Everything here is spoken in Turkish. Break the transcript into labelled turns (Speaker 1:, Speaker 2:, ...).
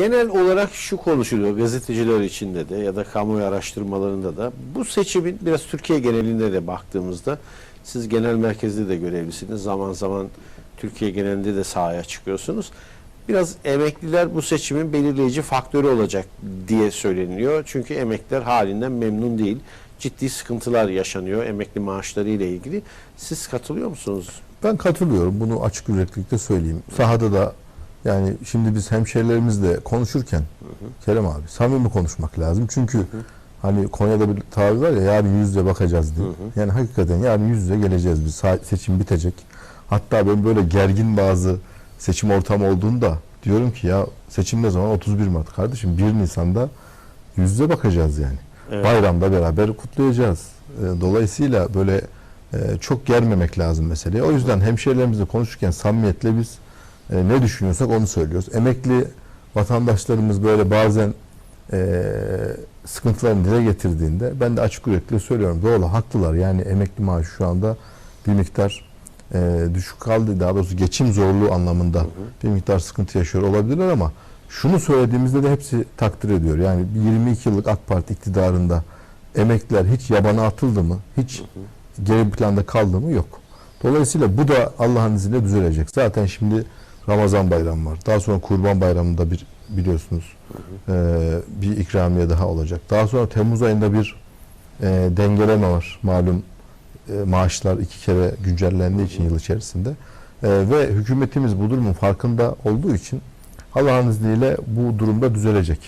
Speaker 1: Genel olarak şu konuşuluyor gazeteciler içinde de ya da kamuoyu araştırmalarında da bu seçimin biraz Türkiye genelinde de baktığımızda siz genel merkezde de görevlisiniz. Zaman zaman Türkiye genelinde de sahaya çıkıyorsunuz. Biraz emekliler bu seçimin belirleyici faktörü olacak diye söyleniyor. Çünkü emekliler halinden memnun değil. Ciddi sıkıntılar yaşanıyor emekli maaşları ile ilgili. Siz katılıyor musunuz?
Speaker 2: Ben katılıyorum. Bunu açık yüreklilikle söyleyeyim. Sahada da yani şimdi biz hemşehrilerimizle konuşurken Kerem abi samimi konuşmak lazım. Çünkü hani Konya'da bir tabir var ya yarın yüz yüze bakacağız diye. Yani hakikaten yarın yüz yüze geleceğiz biz. Seçim bitecek. Hatta ben böyle gergin bazı seçim ortamı olduğunda diyorum ki ya seçim ne zaman? 31 Mart. Kardeşim 1 Nisan'da yüz yüze bakacağız yani.
Speaker 1: Evet.
Speaker 2: Bayramda beraber kutlayacağız. Ee, Dolayısıyla böyle e, çok germemek lazım meseleyi. O yüzden hemşehrilerimizle konuşurken samimiyetle biz e, ne düşünüyorsak onu söylüyoruz. Emekli vatandaşlarımız böyle bazen e, sıkıntılarını dile getirdiğinde ben de açık yürekli söylüyorum. Doğru haklılar. Yani emekli maaşı şu anda bir miktar e, düşük kaldı. Daha doğrusu geçim zorluğu anlamında bir miktar sıkıntı yaşıyor olabilirler ama şunu söylediğimizde de hepsi takdir ediyor. Yani 22 yıllık AK Parti iktidarında emekliler hiç yabana atıldı mı? Hiç geri planda kaldı mı? Yok. Dolayısıyla bu da Allah'ın izniyle düzelecek. Zaten şimdi Ramazan bayramı var. Daha sonra Kurban Bayramı'nda bir biliyorsunuz e, bir ikramiye daha olacak. Daha sonra Temmuz ayında bir e, dengeleme var. Malum e, maaşlar iki kere güncellendiği için yıl içerisinde. E, ve hükümetimiz bu durumun farkında olduğu için Allah'ın izniyle bu durumda düzelecek.